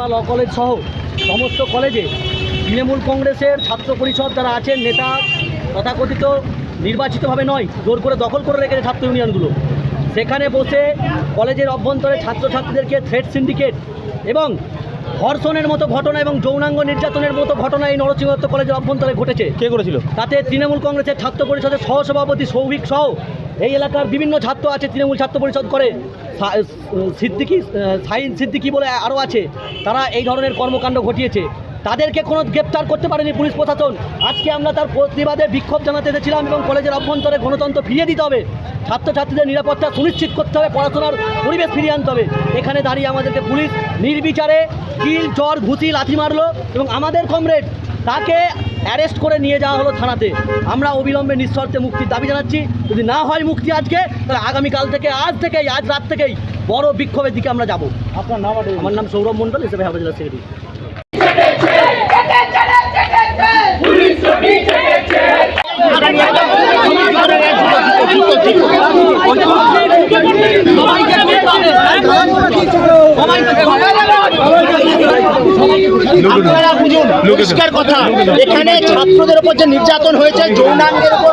চাঁপা law college সহ সমস্ত কলেজে তৃণমূল কংগ্রেসের ছাত্র পরিষদ যারা আছেন নেতা তথাকথিত নির্বাচিতভাবে নয় জোর করে দখল করে রেখেছে ছাত্র ইউনিয়নগুলো। সেখানে বসে কলেজের অভ্যন্তরে ছাত্রছাত্রীদেরকে থ্রেড সিন্ডিকেট এবং ধর্ষণের মতো ঘটনা এবং যৌনাঙ্গ নির্যাতনের মতো ঘটনা এই নরসিংহত্ব কলেজের অভ্যন্তরে ঘটেছে। কে করেছিল? তাতে তৃণমূল কংগ্রেসের ছাত্র পরিষদের সহসভাপতি সৌভিক সহ এই এলাকার বিভিন্ন ছাত্র আছে, তৃণমূল ছাত্র পরিষদ করে। সিদ্দিকি সাইন সিদ্দিকি বলে আরও আছে। তারা এই ধরনের কর্মকাণ্ড ঘটিয়েছে। তাদেরকে কোনো গ্রেপ্তার করতে পারেনি পুলিশ প্রশাসন। আজকে আমরা তার প্রতিবাদে বিক্ষোভ জানাতে এসেছিলাম এবং কলেজের অভ্যন্তরে গণতন্ত্র ফিরিয়ে দিতে হবে। ছাত্রছাত্রীদের নিরাপত্তা সুনিশ্চিত করতে হবে, পড়াশোনার পরিবেশ ফিরিয়ে আনতে হবে। এখানে দাঁড়িয়ে আমাদেরকে পুলিশ নির্বিচারে কিল, চর ঘুষি লাথি মারলো এবং আমাদের কমরেড তাকে অ্যারেস্ট করে নিয়ে যাওয়া হলো থানাতে। আমরা অবিলম্বে নিঃশর্তে মুক্তির দাবি জানাচ্ছি। যদি না হয় মুক্তি আজকে তাহলে আগামীকাল থেকে আজ থেকেই আজ রাত থেকেই বড় বিক্ষোভের দিকে আমরা যাব। আপনার নাম আমার নাম সৌরভ মণ্ডল হিসেবে হাবাজ সেক্রেটারি পরিষ্কার কথা এখানে ছাত্রদের উপর যে নির্যাতন হয়েছে যৌনাঙ্গের উপর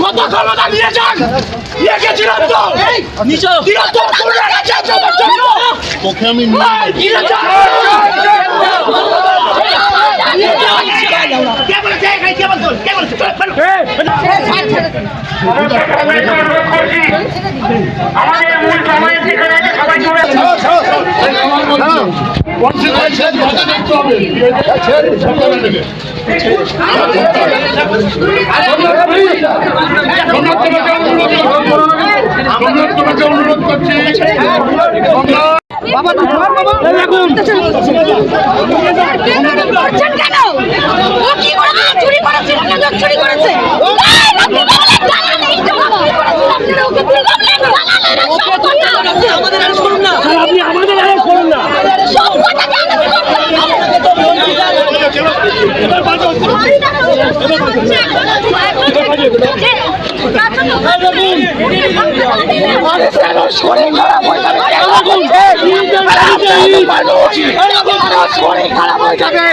কত ক্ষমতা নিয়েছেন নিয়ে গেছিলাম তো তিরাত্তর কোটি টাকা আমার জন্য। তোকে আমি এই, দিয়েছেন। আমাদের মূল সময় যেখানে আছে সবাই চলে আসো। করছেন কেন ও কি করেছে চুরি করেছে না চুরি করেছে এই, আপনি বলেন, জানা নেই তো। আপনারা ওকে কি বললেন? জানা নেই না, সব কথা। আমাদের আর শুনুন না আপনি আমাদের আগে করুন না সব কথা জানা, সব কথা। মানুষের শরীর খারাপ হয়ে যাবে শরীর খারাপ হয়ে যাবে